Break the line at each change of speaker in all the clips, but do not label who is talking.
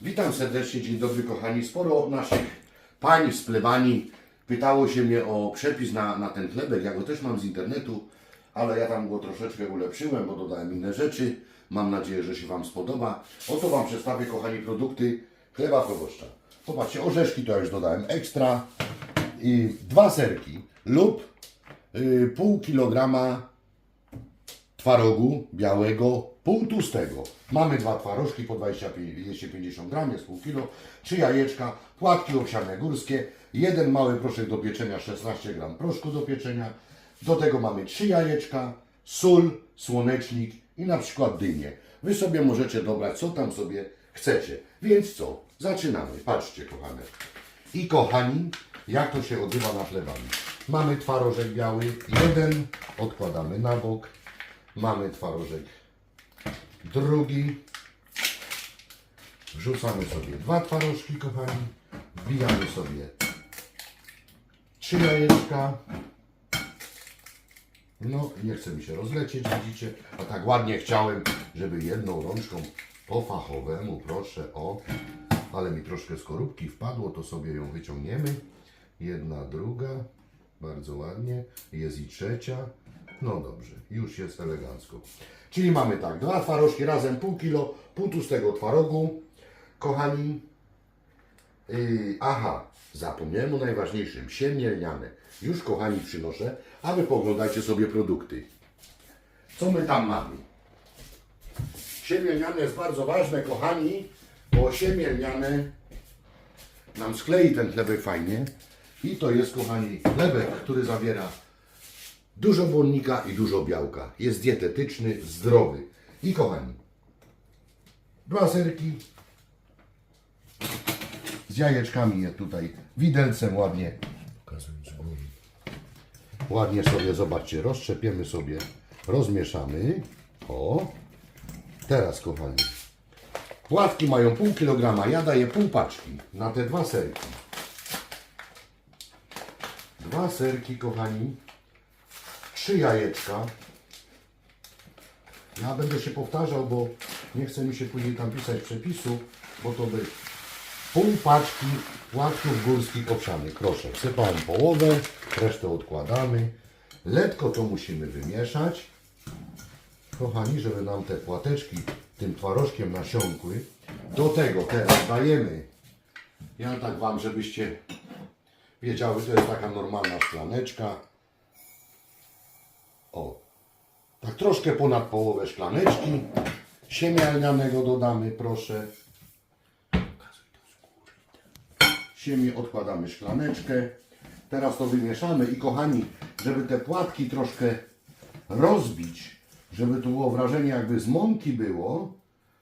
Witam serdecznie, dzień dobry kochani. Sporo naszych pań z plebanii pytało się mnie o przepis na, na ten chlebek. Ja go też mam z internetu, ale ja tam go troszeczkę ulepszyłem, bo dodałem inne rzeczy. Mam nadzieję, że się Wam spodoba. Oto Wam przedstawię, kochani, produkty chleba proboszcza. Zobaczcie, orzeszki to już dodałem ekstra. I dwa serki lub y, pół kilograma twarogu białego, pół tłustego. Mamy dwa twarożki po 25, 250 gram, jest pół kilo, trzy jajeczka, płatki owsiane górskie, jeden mały proszek do pieczenia, 16 gram proszku do pieczenia. Do tego mamy trzy jajeczka, sól, słonecznik i na przykład dynię. Wy sobie możecie dobrać, co tam sobie chcecie. Więc co? Zaczynamy. Patrzcie, kochane. I kochani, jak to się odbywa na plebanii. Mamy twarożek biały, jeden odkładamy na bok. Mamy twarożek drugi. Wrzucamy sobie dwa twarożki, kochani. Wbijamy sobie trzy jajeczka. No, nie chce mi się rozlecieć, widzicie? A tak ładnie chciałem, żeby jedną rączką po fachowemu, proszę o. Ale mi troszkę skorupki wpadło, to sobie ją wyciągniemy. Jedna, druga, bardzo ładnie. Jest i trzecia. No dobrze, już jest elegancko. Czyli mamy tak, dwa twarożki razem, pół kilo, pół tłustego twarogu. Kochani, Yy, aha, zapomniałem o najważniejszym. Siemię lniane. Już, kochani, przynoszę, a wy poglądajcie sobie produkty. Co my tam mamy? Siemię lniane jest bardzo ważne, kochani, bo siemię lniane nam sklei ten chlebek fajnie. I to jest, kochani, chlebek, który zawiera dużo błonnika i dużo białka. Jest dietetyczny, zdrowy. I kochani, dwa serki, z jajeczkami je tutaj widelcem ładnie. Ładnie sobie, zobaczcie, roztrzepiemy sobie, rozmieszamy. O, teraz kochani, płatki mają pół kilograma, ja daję pół paczki na te dwa serki. Dwa serki, kochani, trzy jajeczka. Ja będę się powtarzał, bo nie chce mi się później tam pisać przepisu, bo to by pół paczki płatków górskich owsianych. Proszę, wsypałem połowę, resztę odkładamy. Letko to musimy wymieszać. Kochani, żeby nam te płateczki tym twarożkiem nasiąkły. Do tego teraz dajemy, ja tak Wam, żebyście wiedziały, to jest taka normalna szklaneczka. O, tak troszkę ponad połowę szklaneczki. Siemię lnianego dodamy, proszę. Siemię odkładamy szklaneczkę. Teraz to wymieszamy i kochani, żeby te płatki troszkę rozbić, żeby to było wrażenie jakby z mąki było,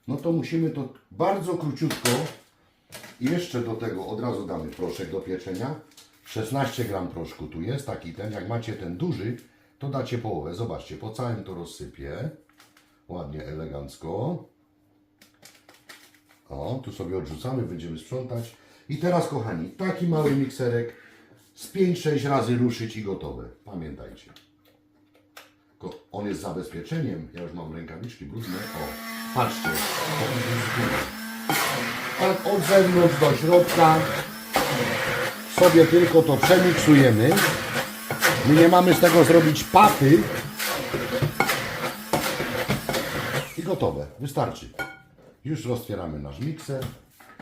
no to musimy to bardzo króciutko i jeszcze do tego od razu damy proszek do pieczenia. 16 gram proszku tu jest, taki ten. Jak macie ten duży, to dacie połowę. Zobaczcie, po całym to rozsypię. Ładnie, elegancko. O, tu sobie odrzucamy, będziemy sprzątać. I teraz, kochani, taki mały mikserek z 5-6 razy ruszyć i gotowe. Pamiętajcie. On jest zabezpieczeniem. Ja już mam rękawiczki brudne. O, patrzcie. Tak od zewnątrz do środka sobie tylko to przemiksujemy. My nie mamy z tego zrobić papy. I gotowe. Wystarczy. Już roztwieramy nasz mikser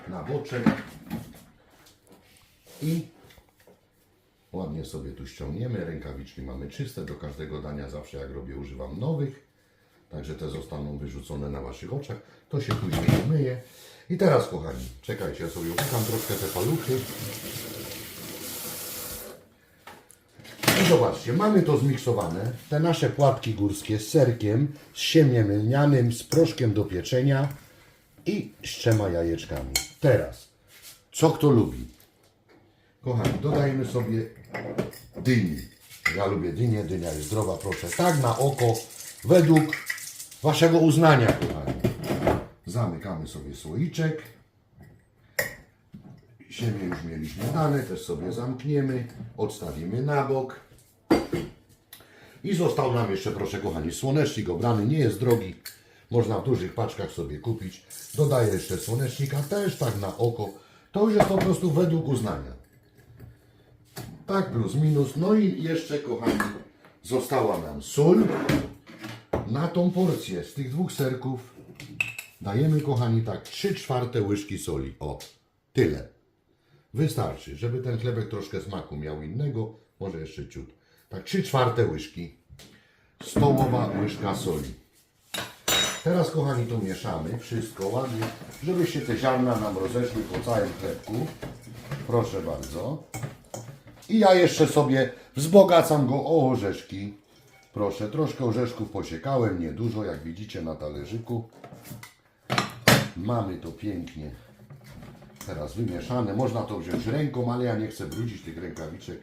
na boczek i ładnie sobie tu ściągniemy. Rękawiczki mamy czyste. Do każdego dania zawsze jak robię używam nowych. Także te zostaną wyrzucone na Waszych oczach. To się później umyje. I teraz kochani, czekajcie, ja sobie upykam troszkę te paluchy. Zobaczcie, mamy to zmiksowane. Te nasze płatki górskie z serkiem, z siemiem lnianym, z proszkiem do pieczenia i z trzema jajeczkami. Teraz, co kto lubi? Kochani, dodajmy sobie dyni. Ja lubię dynię, dynia jest zdrowa, proszę. Tak na oko, według waszego uznania, kochani. Zamykamy sobie słoiczek. Siemię już mieliśmy dane, też sobie zamkniemy. Odstawimy na bok. I został nam jeszcze, proszę kochani, słonecznik obrany, nie jest drogi. Można w dużych paczkach sobie kupić. Dodaję jeszcze słonecznika, też tak na oko. To już jest po prostu według uznania. Tak plus minus. No i jeszcze, kochani, została nam sól. Na tą porcję z tych dwóch serków dajemy, kochani, tak 3 czwarte łyżki soli. O, tyle. Wystarczy, żeby ten chlebek troszkę smaku miał innego, może jeszcze ciut. Tak 3 czwarte łyżki. Stołowa łyżka soli. Teraz, kochani, to mieszamy wszystko ładnie, żeby się te ziarna nam rozeszły po całym chlebku. Proszę bardzo. I ja jeszcze sobie wzbogacam go o orzeszki. Proszę, troszkę orzeszków posiekałem, niedużo, jak widzicie na talerzyku. Mamy to pięknie teraz wymieszane. Można to wziąć ręką, ale ja nie chcę brudzić tych rękawiczek,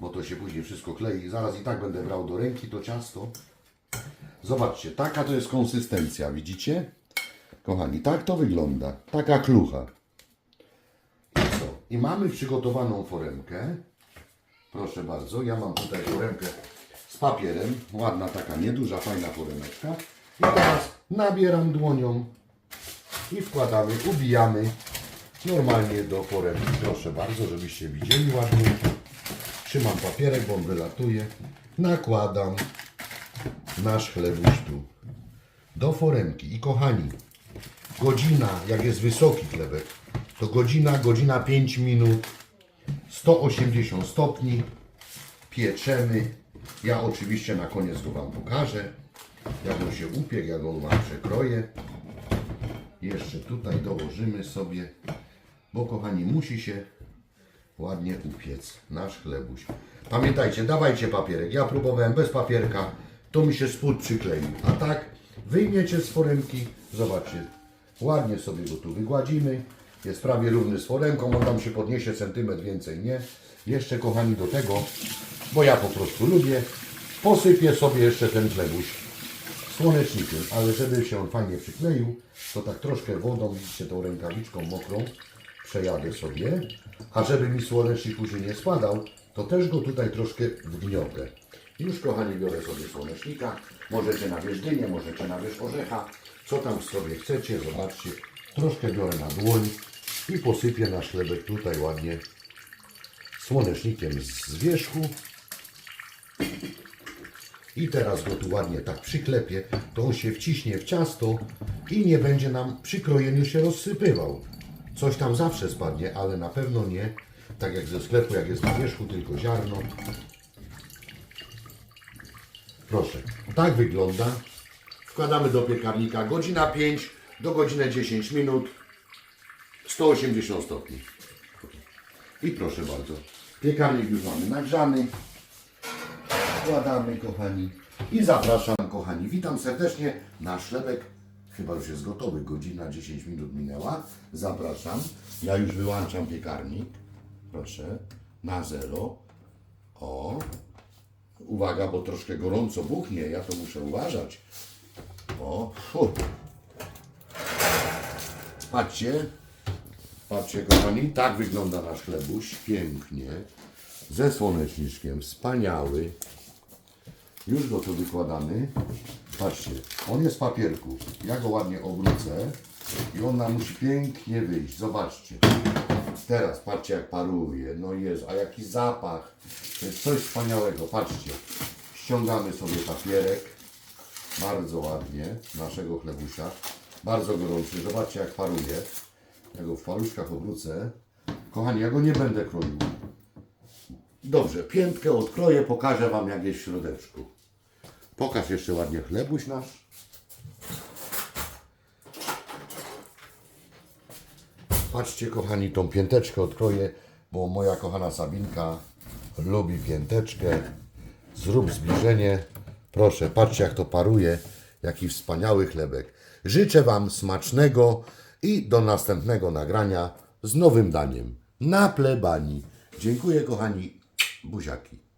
bo to się później wszystko klei. Zaraz i tak będę brał do ręki to ciasto. Zobaczcie, taka to jest konsystencja, widzicie? Kochani, tak to wygląda. Taka klucha. I co? I mamy przygotowaną foremkę. Proszę bardzo, ja mam tutaj foremkę z papierem. Ładna taka, nieduża, fajna foremeczka. I teraz nabieram dłonią i wkładamy, ubijamy normalnie do foremki. Proszę bardzo, żebyście widzieli ładnie. Trzymam papierek, bo on wylatuje. Nakładam nasz chlebuś tu do foremki. I kochani, godzina, jak jest wysoki chlebek, to godzina, godzina 5 minut, 180 stopni, pieczemy. Ja oczywiście na koniec go Wam pokażę, jak on się upiekł, jak on Wam przekroję. Jeszcze tutaj dołożymy sobie, bo kochani, musi się ładnie upiec nasz chlebuś. Pamiętajcie, dawajcie papierek. Ja próbowałem bez papierka, to mi się spód przykleił. A tak, wyjmiecie z foremki, zobaczcie, ładnie sobie go tu wygładzimy. Jest prawie równy z foremką, on tam się podniesie centymetr więcej, nie? Jeszcze kochani do tego, bo ja po prostu lubię, posypię sobie jeszcze ten chlebuś słonecznikiem, ale żeby się on fajnie przykleił, to tak troszkę wodą, widzicie tą rękawiczką mokrą, przejadę sobie, a żeby mi słonecznik później nie spadał, to też go tutaj troszkę wgniotę. Już kochani biorę sobie słonecznika, możecie na wierzch możecie na wierzch orzecha, co tam sobie chcecie, zobaczcie, troszkę biorę na dłoń i posypię nasz chlebek tutaj ładnie słonecznikiem z wierzchu. I teraz go tu ładnie tak przyklepię, to on się wciśnie w ciasto i nie będzie nam przy krojeniu się rozsypywał. Coś tam zawsze spadnie, ale na pewno nie tak jak ze sklepu, jak jest na wierzchu tylko ziarno. Proszę, tak wygląda. Wkładamy do piekarnika godzina 5 do godziny 10 minut 180 stopni. I proszę bardzo, piekarnik już mamy nagrzany. Wkładamy, kochani. I zapraszam, kochani. Witam serdecznie. Nasz chlebek chyba już jest gotowy. Godzina 10 minut minęła. Zapraszam. Ja już wyłączam piekarnik. Proszę. Na zero. O. Uwaga, bo troszkę gorąco buchnie. Ja to muszę uważać. O. Fu. Patrzcie. Patrzcie, kochani. Tak wygląda nasz chlebuś. Pięknie. Ze słoneczniczkiem. Wspaniały. Już go tu wykładamy. Patrzcie, on jest w papierku. Ja go ładnie obrócę i on nam musi pięknie wyjść. Zobaczcie. Teraz patrzcie jak paruje. No jest, a jaki zapach. To jest coś wspaniałego. Patrzcie. Ściągamy sobie papierek. Bardzo ładnie. Naszego chlebusia. Bardzo gorący. Zobaczcie jak paruje. Ja go w paluszkach obrócę. Kochani, ja go nie będę kroił. Dobrze, piętkę odkroję, pokażę Wam jak jest w środeczku. Pokaż jeszcze ładnie chlebuś nasz. Patrzcie kochani, tą pięteczkę odkroję, bo moja kochana Sabinka lubi pięteczkę. Zrób zbliżenie. Proszę, patrzcie jak to paruje. Jaki wspaniały chlebek. Życzę Wam smacznego i do następnego nagrania z nowym daniem na plebanii. Dziękuję kochani. Buziaki.